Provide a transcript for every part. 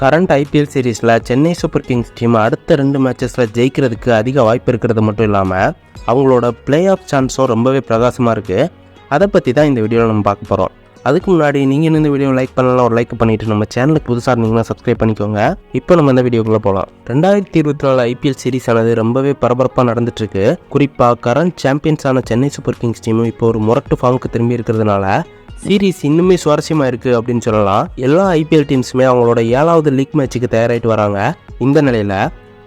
Current IPL சீரீஸில் Chennai super Kings team அடுத்த ரெண்டு மேட்சஸில் ஜெயிக்கிறதுக்கு அதிக வாய்ப்பு இருக்கிறது மட்டும் இல்லாமல் அவங்களோட பிளே ஆஃப் சான்ஸும் ரொம்பவே பிரகாசமாக இருக்குது அதை பற்றி தான் இந்த வீடியோவில் நம்ம பார்க்க போகிறோம் அதுக்கு முன்னாடி நீங்கள் இந்த வீடியோ லைக் பண்ணலாம் ஒரு லைக் பண்ணிவிட்டு நம்ம சேனலுக்கு புதுசாக இருந்தீங்கன்னா சப்ஸ்கிரைப் பண்ணிக்கோங்க. இப்போ நம்ம இந்த வீடியோக்குள்ளே போகலாம் ரெண்டாயிரத்தி இருபத்தி நாலு ஐபிஎல் சீரிஸ் ஆனது ரொம்பவே பரபரப்பாக நடந்துட்டுருக்கு. குறிப்பாக கரண்ட் சாம்பியன்ஸான சென்னை சூப்பர் கிங்ஸ் டீமும் இப்போ ஒரு முரட்டு ஃபார்முக்கு திரும்பி இருக்கிறதுனால சீரீஸ் இன்னுமே சுவாரஸ்யமாக இருக்குது அப்படின்னு சொல்லலாம். எல்லா ஐபிஎல் டீம்ஸுமே அவங்களோட ஏழாவது லீக் மேட்ச்சுக்கு தயாராகிட்டு வராங்க. இந்த நிலையில்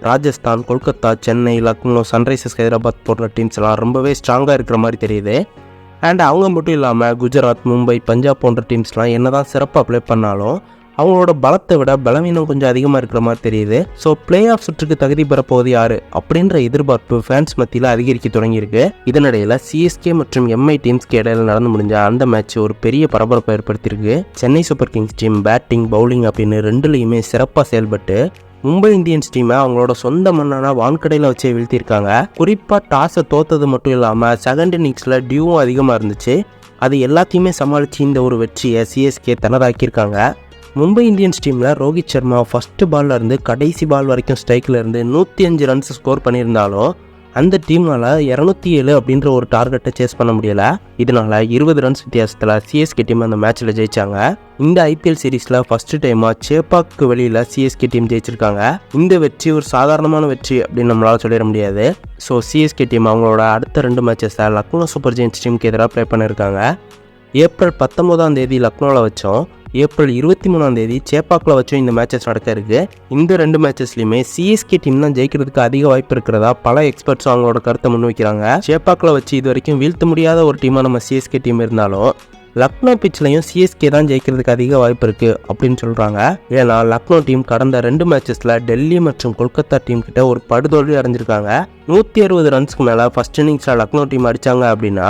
ராஜஸ்தான் கொல்கத்தா சென்னை லக்னோ சன்ரைசர்ஸ் ஹைதராபாத் போன்ற டீம்ஸ் எல்லாம் ரொம்பவே ஸ்ட்ராங்காக இருக்கிற மாதிரி தெரியுது. அண்ட் அவங்க மட்டும் இல்லாமல் குஜராத் மும்பை பஞ்சாப் போன்ற டீம்ஸ்லாம் என்ன தான் சிறப்பாக ப்ளே பண்ணாலும் அவங்களோட பலத்தை விட பலவீனம் கொஞ்சம் அதிகமாக இருக்கிற மாதிரி தெரியுது. ஸோ பிளே ஆஃப் சுற்றுக்கு தகுதி பெறப்போவது யாரு? அப்படின்ற எதிர்பார்ப்பு ஃபேன்ஸ் மத்தியில் அதிகரிக்க தொடங்கியிருக்கு. இதனிடையில் சிஎஸ்கே மற்றும் எம்ஐ டீம்ஸ்க்கு இடையில நடந்து முடிஞ்ச அந்த மேட்ச் ஒரு பெரிய பரபரப்பை ஏற்படுத்தியிருக்கு. Chennai super kings team batting bowling அப்படின்னு ரெண்டுலேயுமே சிறப்பாக செயல்பட்டு மும்பை இந்தியன்ஸ் டீமை அவங்களோட சொந்த மண்ணான வான்கடையில் வச்சே வீழ்த்தியிருக்காங்க. குறிப்பாக டாஸை தோத்தது மட்டும் இல்லாமல் செகண்ட் இன்னிங்ஸில் டியூவும் அதிகமாக இருந்துச்சு. அது எல்லாத்தையுமே சமாளித்து இந்த ஒரு வெற்றியை சிஎஸ்கே தனதாக்கியிருக்காங்க. மும்பை இந்தியன்ஸ் டீமில் ரோஹித் சர்மா ஃபஸ்ட்டு பால்ல இருந்து கடைசி பால் வரைக்கும் ஸ்ட்ரைக்கில் இருந்து நூற்றி அஞ்சு ரன்ஸ் ஸ்கோர் பண்ணியிருந்தாலும் அந்த டீம்னால் இரநூத்தி ஏழு அப்படின்ற ஒரு டார்கெட்டை சேஸ் பண்ண முடியலை. இதனால இருபது ரன்ஸ் வித்தியாசத்தில் சிஎஸ்கே டீம் அந்த மேட்ச்சில் ஜெயிச்சாங்க. இந்த ஐபிஎல் சீரீஸில் ஃபஸ்ட்டு டைமாக சேப்பாக்கு வெளியில் சிஎஸ்கே டீம் ஜெயிச்சிருக்காங்க. இந்த வெற்றி ஒரு சாதாரணமான வெற்றி அப்படின்னு நம்மளால் சொல்லிட முடியாது. ஸோ சிஎஸ்கே டீம் அவங்களோட அடுத்த ரெண்டு மேட்சஸை லக்னோ சூப்பர் ஜெயின்ஸ் டீமுக்கு எதிராக ப்ளே பண்ணியிருக்காங்க ஏப்ரல் பத்தொம்போதாம் தேதி லக்னோவில் வச்சோம். ஏப்ரல் இருபத்தி மூணாம் தேதி சேப்பாக்கில் வச்சும் இந்த மேட்சஸ் நடக்க இருக்கு இந்த ரெண்டு மேட்சஸ்லையுமே சிஎஸ்கே டீம் தான் ஜெயிக்கிறதுக்கு அதிக வாய்ப்பு இருக்கிறதா பல எக்ஸ்பர்ட்ஸ் அவங்களோட கருத்தை முன்வைக்கிறாங்க. சேப்பாக்கில் வச்சு இது வரைக்கும் வீழ்த்த முடியாத ஒரு டீமாக நம்ம சிஎஸ்கே டீம் இருந்தாலும் லக்னோ பிச்சிலையும் சிஎஸ்கே தான் ஜெயிக்கிறதுக்கு அதிக வாய்ப்பு இருக்குது அப்படின்னு சொல்கிறாங்க ஏன்னா லக்னோ டீம் கடந்த ரெண்டு மேட்சஸ்ல டெல்லி மற்றும் கொல்கத்தா டீம் கிட்ட ஒரு படுதோல்வி அடைஞ்சிருக்காங்க. நூற்றி அறுபது ரன்ஸ்க்கு மேலே ஃபர்ஸ்ட் இன்னிங்ஸ்ல லக்னோ டீம் அடிச்சாங்க அப்படின்னா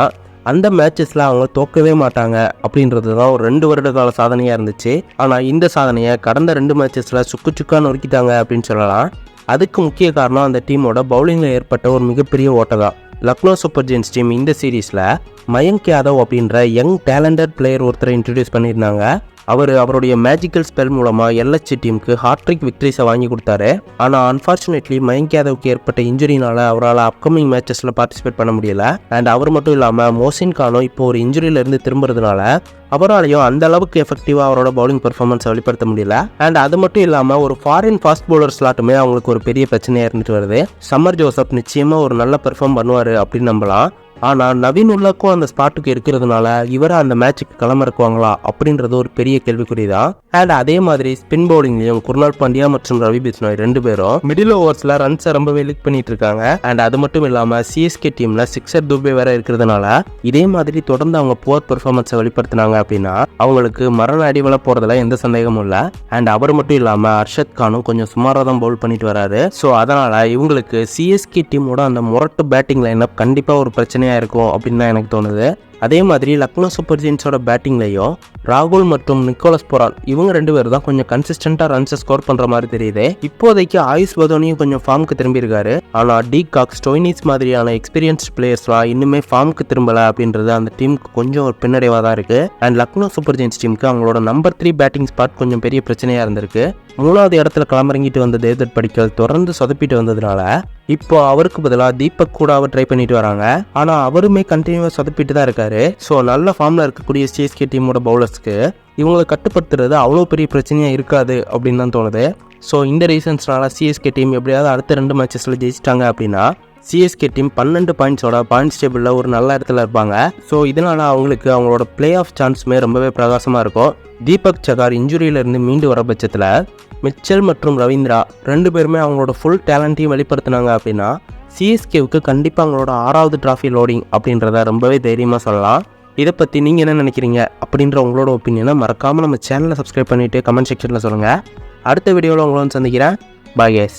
அந்த மேட்சஸில் அவங்க தோக்கவே மாட்டாங்க அப்படின்றது தான் ஒரு ரெண்டு வருட கால சாதனையாக இருந்துச்சு. ஆனால் இந்த சாதனையை கடந்த ரெண்டு மேட்சஸில் சுக்கு சுக்கா நொறுக்கிட்டாங்க அப்படின்னு சொல்லலாம். அதுக்கு முக்கிய காரணம் அந்த டீமோட பவுலிங்கில் ஏற்பட்ட ஒரு மிகப்பெரிய ஓட்டை தான் லக்னோ சூப்பர் ஜெயின்ஸ் டீம் இந்த சீரீஸில் மயங்க் யாதவ் அப்படின்ற யங் டேலண்டட் பிளேயர் ஒருத்தரை இன்ட்ரடியூஸ் பண்ணியிருந்தாங்க. அவர் அவருடைய மேஜிக்கல் ஸ்பெல் மூலமாக எல்எச்சி டீமுக்கு ஹார்ட்ரிக் விக்டரிஸை வாங்கி கொடுத்தாரு. ஆனால் அன்ஃபார்ச்சுனேட்லி மயங்க் யாதவுக்கு ஏற்பட்ட இன்ஜுரினால அவரால் அப்கமிங் மேட்சஸில் பார்ட்டிசிபேட் பண்ண முடியல. அண்ட் அவர் மட்டும் இல்லாமல் மோசின் கானும் இப்போ ஒரு இன்ஜுரியிலேருந்து திரும்புறதுனால அவராலையும் அந்த அளவுக்கு எஃபெக்டிவாக அவரோட பவுலிங் பெர்ஃபார்மன்ஸை வெளிப்படுத்த முடியல. அண்ட் அது மட்டும் இல்லாமல் ஒரு ஃபாரின் ஃபாஸ்ட் பவுலர் ஸ்லாட்டுமே அவங்களுக்கு ஒரு பெரிய பிரச்சனையாக இருந்துட்டு வருது. சம்மர் ஜோசப் நிச்சயமாக ஒரு நல்ல பெர்ஃபார்ம் பண்ணுவார் அப்படின்னு நம்பலாம். ஆனால் நவீன் உள்ளக்கும் அந்த ஸ்பாட்டுக்கு இருக்கிறதுனால இவரை அந்த மேட்சுக்கு களமிறக்குவாங்களா அப்படின்றது ஒரு பெரிய கேள்விக்குறி தான் அண்ட் அதே மாதிரி ஸ்பின் பவுலிங்லையும் குர்னால் பாண்டியா மற்றும் ரவி பிஸ்னாய் ரெண்டு பேரும் மிடில் ஓவர்ஸில் ரன்ஸை ரொம்பவே லீக் பண்ணிட்டு இருக்காங்க அண்ட் அது மட்டும் இல்லாமல் சிஎஸ்கே டீமில் சிக்ஸர் துபே வேற இருக்கிறதுனால இதே மாதிரி தொடர்ந்து அவங்க புவர் பெர்ஃபார்மன்ஸை வெளிப்படுத்தினாங்க அப்படின்னா அவங்களுக்கு மரண அடிவல போகிறதுல எந்த சந்தேகமும் இல்லை. அண்ட் அவர் மட்டும் இல்லாமல் அர்ஷத் கானும் கொஞ்சம் சுமாராக தான் பவுல் பண்ணிட்டு வராரு. ஸோ அதனால் இவங்களுக்கு சிஎஸ்கே டீமோட அந்த முரட்டு பேட்டிங் லைனப் கண்டிப்பாக ஒரு பிரச்சனையாக இருக்கும் அப்படின்னு தான் எனக்கு தோணுது. அதே மாதிரி லக்னோ சூப்பர் ஜெயின்ஸோட பேட்டிங்லையும் ராகுல் மற்றும் நிக்கோலஸ் பொரால் இவங்க ரெண்டு பேர் தான் கொஞ்சம் கன்சிஸ்டண்டாக ரன்ஸை ஸ்கோர் பண்ணுற மாதிரி தெரியுது. இப்போதைக்கு ஆயுஷ் பதோனியும் கொஞ்சம் ஃபார்முக்கு திரும்பியிருக்காரு. ஆனால் டி காக் ஸ்டோயினிஸ் மாதிரியான எக்ஸ்பீரியன்ஸ்ட் பிளேயர்ஸ்லாம் இன்னுமே ஃபார்முக்கு திரும்பலை அப்படின்றது அந்த டீமுக்கு கொஞ்சம் ஒரு பின்னடைவாக தான் இருக்குது அண்ட் லக்னோ சூப்பர் ஜெயின்ஸ் டீமுக்கு அவங்களோட நம்பர் த்ரீ பேட்டிங் ஸ்பாட் கொஞ்சம் பெரிய பிரச்சனையாக இருந்திருக்கு. மூணாவது இடத்துல களமிறங்கிட்டு வந்த தேவ்தத் படிக்கல் தொடர்ந்து சொதப்பிட்டு வந்ததுனால இப்போ அவருக்கு பதிலாக தீபக் கூட அவர் ட்ரை பண்ணிட்டு வராங்க. ஆனால் அவருமே கண்டினியூவாக சொதப்பிட்டு தான் இருக்காரு. ஸோ நல்ல ஃபார்மில் இருக்கக்கூடிய சிஎஸ்கே டீமோட பவுலர்ஸ்க்கு இவங்களை கட்டுப்படுத்துறது அவ்வளோ பெரிய பிரச்சனையாக இருக்காது அப்படின்னு தான் தோணுது. ஸோ இந்த ரீசன்ஸ்னால சிஎஸ்கே டீம் எப்படியாவது அடுத்த ரெண்டு மேட்சஸில் ஜெயிச்சிட்டாங்க அப்படின்னா சிஎஸ்கே டீம் பன்னெண்டு பாயிண்ட்ஸோட பாயிண்ட்ஸ் டேபிளில் ஒரு நல்ல இடத்துல இருப்பாங்க. ஸோ இதனால் அவங்களுக்கு அவங்களோட பிளே ஆஃப் சான்ஸுமே ரொம்பவே பிரகாசமாக இருக்கும். தீபக் சகார் இன்ஜுரியிலேருந்து மீண்டு வர பட்சத்தில் மிச்சல் மற்றும் ரவீந்திரா ரெண்டு பேருமே அவங்களோட ஃபுல் டேலண்ட்டையும் வெளிப்படுத்தினாங்க அப்படின்னா சிஎஸ்கேவுக்கு கண்டிப்பாக அவங்களோட ஆறாவது டிராஃபி லோடிங் அப்படின்றத ரொம்பவே தைரியமாக சொல்லலாம். இதை பற்றி நீங்கள் என்ன நினைக்கிறீங்க அப்படின்ற உங்களோட ஒப்பீனியனை மறக்காமல் நம்ம சேனலை சப்ஸ்கிரைப் பண்ணிவிட்டு கமெண்ட் செக்ஷனில் சொல்லுங்கள் அடுத்த வீடியோவில் உங்களை வந்து சந்திக்கிறேன். பாய் கேஸ்